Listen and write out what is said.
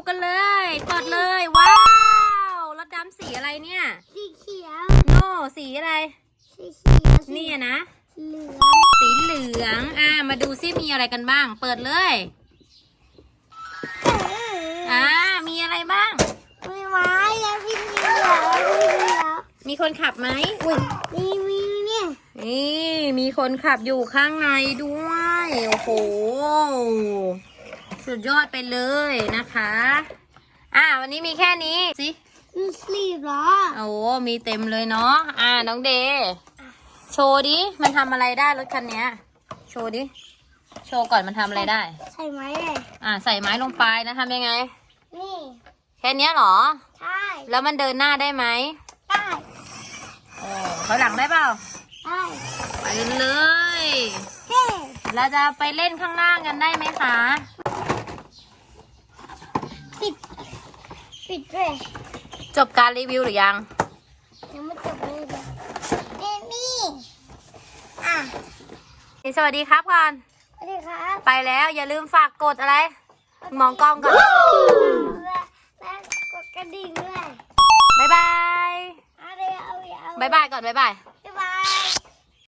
ดูกันเลย เปิดเลย ว้าวรถดำสีอะไรเนี่ยสีเขียวโน่สีอะไร สีเขียวสีนี่อะนะ เหลืองสีเหลือง อ่า มาดูซิมีอะไรกันบ้าง เปิดเลย อ่า มีอะไรบ้าง มีไม้แล้วพี่เหลืองพี่เหลืองมีคนขับไหมอุ้ยมีมีเนี่ยนี่มีคนขับอยู่ข้างในด้วย โอ้โห สุดยอดไปเลยนะคะ อ่า วันนี้มีแค่นี้ สิมีสลีปเหรอ โอ้มีเต็มเลยเนาะ อ่า น้องเดย์โชว์ดิ มันทำอะไรได้รถคันเนี้ยโชว์ดิ โชว์ก่อนมันทำอะไรได้ ใช่ไหมเลยอ่า ใส่ไม้ลงไปแล้วทำยังไง นี่ แค่เนี้ยเหรอ ใช่ แล้วมันเดินหน้าได้ไหมได้โอ้เขาหลังได้เปล่า ได้ไปเลย เฮ้ เราจะไปเล่นข้างล่างกันได้ไหมคะ ปิด ปิดด้วยจบการรีวิวหรือยัง ยังไม่จบเลยเลยเอมี่อะสวัสดีครับก่อน สวัสดีครับไปแล้วอย่าลืมฝากกดอะไร มองกล้องก่อน และและกดกระดิ่งด้วยบ๊ายบายเอาเลยเอาเลยเอาบ๊ายบายก่อนบ๊ายบาย บ๊ายบาย